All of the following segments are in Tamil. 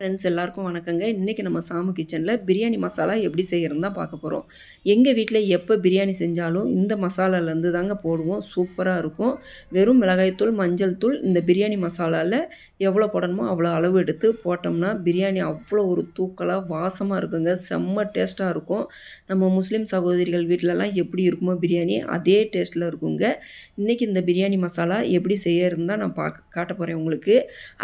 ஃப்ரெண்ட்ஸ் எல்லாருக்கும் வணக்கங்க. இன்றைக்கி நம்ம சாமு கிச்சனில் பிரியாணி மசாலா எப்படி செய்கிறது தான் பார்க்க போகிறோம் எங்கள் வீட்டில் எப்போ பிரியாணி செஞ்சாலும் இந்த மசாலாலேருந்து தாங்க போடுவோம். சூப்பராக இருக்கும். வெறும் மிளகாய்த்தூள் மஞ்சள் தூள் இந்த பிரியாணி மசாலாவில் எவ்வளோ போடணுமோ அவ்வளோ அளவு எடுத்து போட்டோம்னா பிரியாணி அவ்வளோ ஒரு தூக்கலாக வாசமாக இருக்குங்க. செம்ம டேஸ்ட்டாக இருக்கும். நம்ம முஸ்லீம் சகோதரிகள் வீட்டிலலாம் எப்படி இருக்குமோ பிரியாணி அதே டேஸ்ட்டில் இருக்குங்க. இன்றைக்கி இந்த பிரியாணி மசாலா எப்படி செய்யறதுன்னு தான் நான் பார்க்க காட்ட போகிறேன் உங்களுக்கு.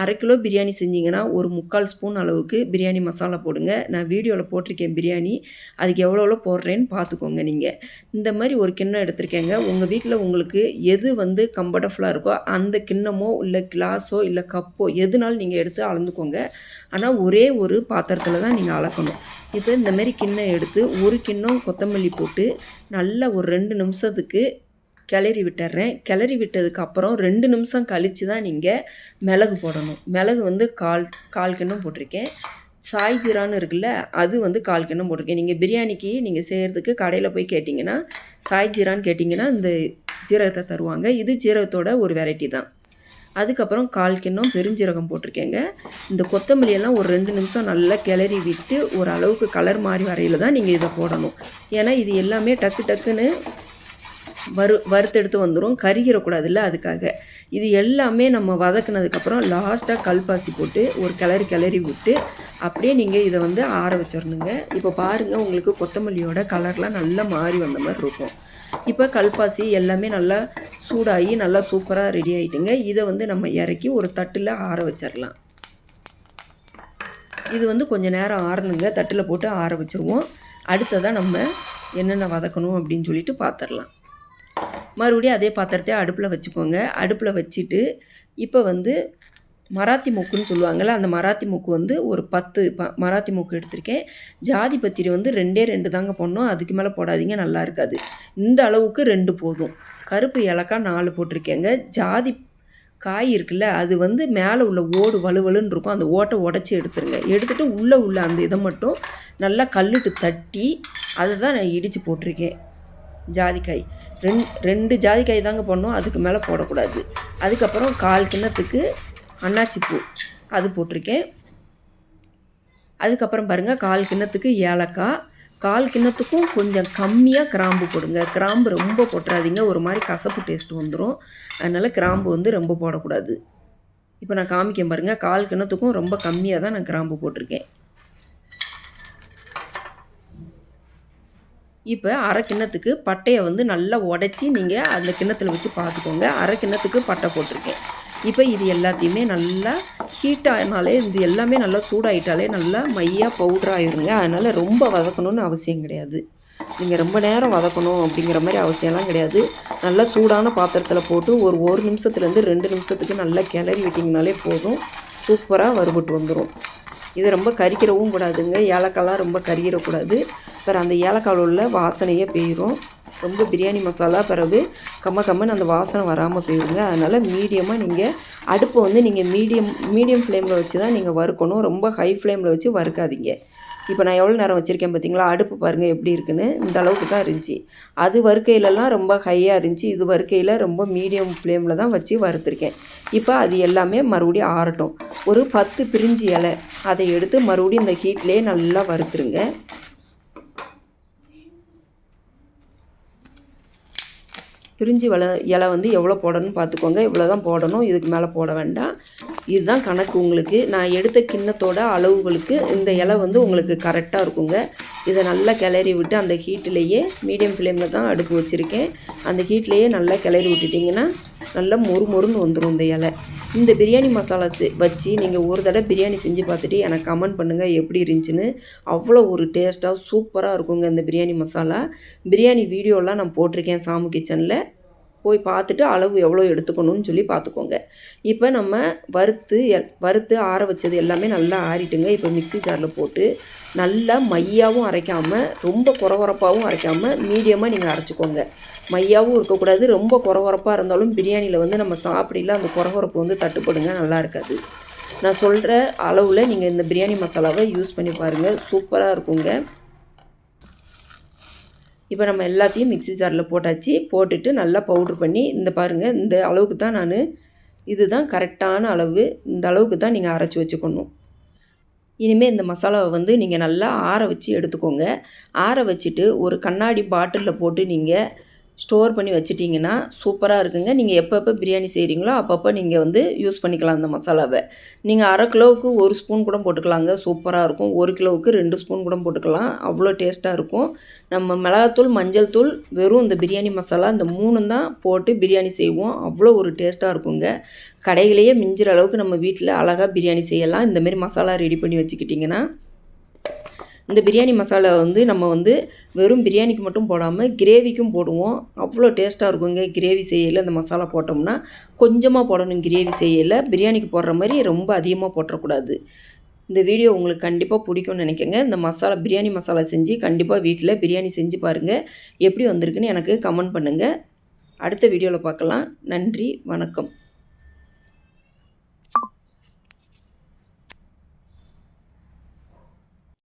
அரை கிலோ பிரியாணி செஞ்சிங்கன்னா ஒரு முக்கால் ஸ்பூன் அளவுக்கு பிரியாணி மசாலா போடுங்க. நான் வீடியோவில் போட்டிருக்கேன் பிரியாணி. அதுக்கு எவ்வளோ எவ்வளோ போடுறேன்னு பார்த்துக்கோங்க நீங்கள் இந்த மாதிரி ஒரு கிண்ணம் எடுத்திருக்கேங்க. உங்கள் வீட்டில் உங்களுக்கு எது வந்து கம்ஃபர்டபுளாக இருக்கோ அந்த கிண்ணமோ இல்லை கிளாஸோ இல்லை கப்போ எதுனாலும் நீங்கள் எடுத்து அளந்துக்கோங்க. ஆனால் ஒரே ஒரு பாத்திரத்தில் தான் நீங்கள் அளக்கணும். இப்போ இந்த மாதிரி கிண்ணம் எடுத்து ஒரு கிண்ணம் கொத்தமல்லி போட்டு நல்லா ஒரு ரெண்டு நிமிஷத்துக்கு கிளறி விட்டுறேன். கிளறி விட்டதுக்கு அப்புறம் ரெண்டு நிமிஷம் கழித்து தான் நீங்கள் மிளகு போடணும். மிளகு வந்து கால் கால் கிண்ணம் போட்டிருக்கேன். சாய் ஜீரான்னு இருக்குல்ல அது வந்து கால் கிண்ணம் போட்டிருக்கேன். நீங்கள் பிரியாணிக்கு நீங்கள் செய்கிறதுக்கு கடையில் போய் கேட்டிங்கன்னா சாய் ஜீரான்னு கேட்டிங்கன்னா இந்த ஜீரகத்தை தருவாங்க. இது ஜீரகத்தோட ஒரு வெரைட்டி தான். அதுக்கப்புறம் கால் கிண்ணம் பெருஞ்சீரகம் போட்டிருக்கேங்க. இந்த கொத்தமல்லியெல்லாம் ஒரு ரெண்டு நிமிஷம் நல்லா கிளறி விட்டு ஒரு அளவுக்கு கலர் மாறி வரையில் தான் நீங்கள் இதை போடணும். ஏன்னா இது எல்லாமே டக்கு டக்குன்னு வறு வறுத்தெடுத்து வந்துடும் கருகிடக்கூடாதுல்ல அதுக்காக. இது எல்லாமே நம்ம வதக்குனதுக்கப்புறம் லாஸ்ட்டாக கல்பாசி போட்டு ஒரு கிளறி கிளறி விட்டு அப்படியே நீங்கள் இதை வந்து ஆற வச்சிடணுங்க இப்போ பாருங்கள் உங்களுக்கு கொத்தமல்லியோட கலர்லாம் நல்லா மாறி வந்த மாதிரி இருக்கும். இப்போ கல்பாசி எல்லாமே நல்லா சூடாகி நல்லா சூப்பராக ரெடி ஆகிட்டுங்க இதை வந்து நம்ம இறக்கி ஒரு தட்டில் ஆற வச்சிடலாம் இது வந்து கொஞ்சம் நேரம் ஆறணுங்க. தட்டில் போட்டு ஆற வச்சுருவோம். அடுத்ததாக நம்ம என்னென்ன வதக்கணும் அப்படின்னு சொல்லிட்டு பார்த்துடலாம் மறுபடியும் அதே பாத்திரத்தை அடுப்பில் வச்சுக்கோங்க. அடுப்பில் வச்சுட்டு இப்போ வந்து மராத்தி மூக்குன்னு சொல்லுவாங்கள்ல அந்த மராத்தி மூக்கு வந்து ஒரு பத்து ப மராத்தி மூக்கு எடுத்திருக்கேன். ஜாதி பத்திரி வந்து ரெண்டே ரெண்டு தாங்க போடணும். அதுக்கு மேலே போடாதீங்க நல்லா இருக்காது. இந்த அளவுக்கு ரெண்டு போதும். கருப்பு ஏலக்காய் நாலு போட்டிருக்கேங்க. ஜாதி காய் இருக்குல்ல அது வந்து மேலே உள்ள ஓடு வலுவலுன்னு இருக்கும். அந்த ஓட்டை உடச்சி எடுத்துருங்க. எடுத்துகிட்டு உள்ளே உள்ள அந்த இதை மட்டும் நல்லா கல்லுட்டு தட்டி அதை தான் நான் இடித்து போட்டிருக்கேன். ஜாதிக்காய். ரெண் ரெண்டு ஜாதிக்காய் தாங்க போடணும் அதுக்கு மேலே போடக்கூடாது. அதுக்கப்புறம் கால் கிண்ணத்துக்கு அன்னாச்சிப்பூ அது போட்டிருக்கேன். அதுக்கப்புறம் பாருங்கள் கால் கிண்ணத்துக்கு ஏலக்காய். கால் கிண்ணத்துக்கும் கொஞ்சம் கம்மியாக கிராம்பு போடுங்க. கிராம்பு ரொம்ப போட்டுறாதீங்க ஒரு மாதிரி கசப்பு டேஸ்ட் வந்துடும் அதனால் கிராம்பு வந்து ரொம்ப போடக்கூடாது. இப்போ நான் காமிக்க பாருங்கள் கால் கிண்ணத்துக்கும் ரொம்ப கம்மியாக தான் நான் கிராம்பு போட்டிருக்கேன். இப்போ அரை கிண்ணத்துக்கு பட்டையை வந்து நல்லா உடச்சி நீங்கள் அந்த கிண்ணத்தில் வச்சு பார்த்துக்கோங்க அரை கிண்ணத்துக்கு பட்டை போட்டிருக்கேன். இப்போ இது எல்லாத்தையுமே நல்லா ஹீட் ஆகினாலே இது எல்லாமே நல்லா சூடாயிட்டாலே நல்லா மையாக பவுட்ரு ஆகிருங்க அதனால் ரொம்ப வதக்கணும்னு அவசியம் கிடையாது. நீங்கள் ரொம்ப நேரம் வதக்கணும் அப்படிங்கிற மாதிரி அவசியம்லாம் கிடையாது. நல்லா சூடான பாத்திரத்தில் போட்டு ஒரு ஒரு நிமிஷத்துலேருந்து ரெண்டு நிமிஷத்துக்கு நல்லா கிளறி விட்டிங்கனாலே போதும். சூப்பராக வறுபட்டு வந்துடும் இது ரொம்ப கறிக்கிறவும் கூடாதுங்க. ஏலக்காய்லாம் ரொம்ப கறிகிறக்கூடாது அப்புறம் அந்த ஏலக்காவில் உள்ள வாசனையே போயிடும் ரொம்ப பிரியாணி மசாலா பிறகு கம்ம கம்மன்னு அந்த வாசனை வராமல் போயிருங்க. அதனால் மீடியமாக நீங்கள் அடுப்பை வந்து நீங்கள் மீடியம் மீடியம் ஃப்ளேமில் வச்சு தான் நீங்கள் வறுக்கணும். ரொம்ப ஹை ஃப்ளேமில் வச்சு வறுக்காதீங்க. இப்போ நான் எவ்வளோ நேரம் வச்சுருக்கேன் பார்த்தீங்களா அடுப்பு பாருங்கள் எப்படி இருக்குன்னு. இந்த அளவுக்கு தான் இருந்துச்சு. அது வறுக்கையிலலாம் ரொம்ப ஹையாக இருந்துச்சு. இது வறுக்கையில் ரொம்ப மீடியம் ஃப்ளேமில் தான் வச்சு வறுத்துருக்கேன். இப்போ அது எல்லாமே மறுபடியும் ஆறட்டும். ஒரு பத்து பிரிஞ்சு இலை. அதை எடுத்து மறுபடியும் இந்த ஹீட்லேயே நல்லா வறுத்துருங்க. பிரிஞ்சு வள இலை வந்து எவ்வளோ போடணும்னு பார்த்துக்கோங்க. இவ்வளோ தான் போடணும். இதுக்கு மேலே போட வேண்டாம். இதுதான் கணக்கு உங்களுக்கு. நான் எடுத்த கிண்ணத்தோட அளவுகளுக்கு இந்த இலை வந்து உங்களுக்கு கரெக்டாக இருக்குங்க. இதை நல்லா கிளறி விட்டு அந்த ஹீட்டிலேயே மீடியம் ஃப்ளேமில் தான் அடுப்பு வச்சுருக்கேன். அந்த ஹீட்லேயே நல்லா கிளறி விட்டுட்டிங்கன்னா நல்லா மொறு மொறுன்னு வந்துடும் இந்த இலை. இந்த பிரியாணி மசாலா வச்சு நீங்கள் ஒரு தடவை பிரியாணி செஞ்சு பார்த்துட்டு எனக்கு கமெண்ட் பண்ணுங்கள் எப்படி இருந்துச்சுன்னு. அவ்வளோ ஒரு டேஸ்ட்டாக சூப்பராக இருக்குங்க இந்த பிரியாணி மசாலா. பிரியாணி வீடியோலாம் நான் போட்டிருக்கேன் சாமு கிச்சனில். போய் பார்த்துட்டு அளவு எவ்வளோ எடுத்துக்கணும்னு சொல்லி பார்த்துக்கோங்க. இப்போ நம்ம வறுத்து வறுத்து ஆற வச்சது எல்லாமே நல்லா ஆறிட்டுங்க. இப்போ மிக்சி ஜாரில் போட்டு நல்லா மையாகவும் அரைக்காமல் ரொம்ப குறகுறப்பாகவும் அரைக்காமல் மீடியமாக நீங்கள் அரைச்சிக்கோங்க. மையாகவும் இருக்கக்கூடாது. ரொம்ப குறகுறப்பாக இருந்தாலும் பிரியாணியில் வந்து நம்ம சாப்பிடல அந்த குறகுறப்பு வந்து தட்டுப்படுங்க. நல்லா இருக்காது. நான் சொல்கிற அளவில் நீங்கள் இந்த பிரியாணி மசாலாவை யூஸ் பண்ணி பாருங்கள் சூப்பராக இருக்குங்க. இப்போ நம்ம எல்லாத்தையும் மிக்சி ஜாரில் போட்டாச்சு. போட்டுட்டு நல்லா பவுட்ரு பண்ணி இந்த பாருங்கள் இந்த அளவுக்கு தான் நான் இதுதான் கரெக்டான அளவு. இந்த அளவுக்கு தான் நீங்கள் அரைச்சி வச்சுக்கணும். இனிமேல் இந்த மசாலாவை வந்து நீங்கள் நல்லா ஆற வச்சு எடுத்துக்கோங்க. ஆற வச்சுட்டு ஒரு கண்ணாடி பாட்டிலில் போட்டு நீங்கள் ஸ்டோர் பண்ணி வச்சிட்டிங்கன்னா சூப்பராக இருக்குங்க. நீங்கள் எப்பப்போ பிரியாணி செய்கிறீங்களோ அப்பப்போ நீங்கள் வந்து யூஸ் பண்ணிக்கலாம் அந்த மசாலாவை. நீங்கள் அரை கிலோவுக்கு ஒரு ஸ்பூன் கூட போட்டுக்கலாங்க. சூப்பராக இருக்கும். ஒரு கிலோவுக்கு ரெண்டு ஸ்பூன் கூட போட்டுக்கலாம். அவ்வளோ டேஸ்ட்டாக இருக்கும். நம்ம மிளகாத்தூள் மஞ்சள் தூள் வெறும் இந்த பிரியாணி மசாலா இந்த மூணு தான் போட்டு பிரியாணி செய்வோம். அவ்வளோ ஒரு டேஸ்ட்டாக இருக்குங்க. கடையிலேயே மிஞ்சிற அளவுக்கு நம்ம வீட்டில் அழகாக பிரியாணி செய்யலாம். இந்தமாரி மசாலா ரெடி பண்ணி வச்சுக்கிட்டிங்கன்னா இந்த பிரியாணி மசாலா வந்து நம்ம வந்து வெறும் பிரியாணிக்கு மட்டும் போடாமல் கிரேவிக்கும் போடுவோம். அவ்வளோ டேஸ்ட்டாக இருக்குங்க கிரேவி செய்யல இந்த மசாலா போட்டோம்னா. கொஞ்சமாக போடணும் கிரேவி செய்யல பிரியாணிக்கு போடுற மாதிரி ரொம்ப அதிகமாக போட்டுறக்கூடாது. இந்த வீடியோ உங்களுக்கு கண்டிப்பாக பிடிக்கும்னு நினைக்கங்க. இந்த மசாலா பிரியாணி மசாலா செஞ்சு கண்டிப்பாக வீட்டில் பிரியாணி செஞ்சு பாருங்கள் எப்படி வந்திருக்குன்னு எனக்கு கமெண்ட் பண்ணுங்கள் அடுத்த வீடியோவில் பார்க்கலாம் நன்றி வணக்கம்.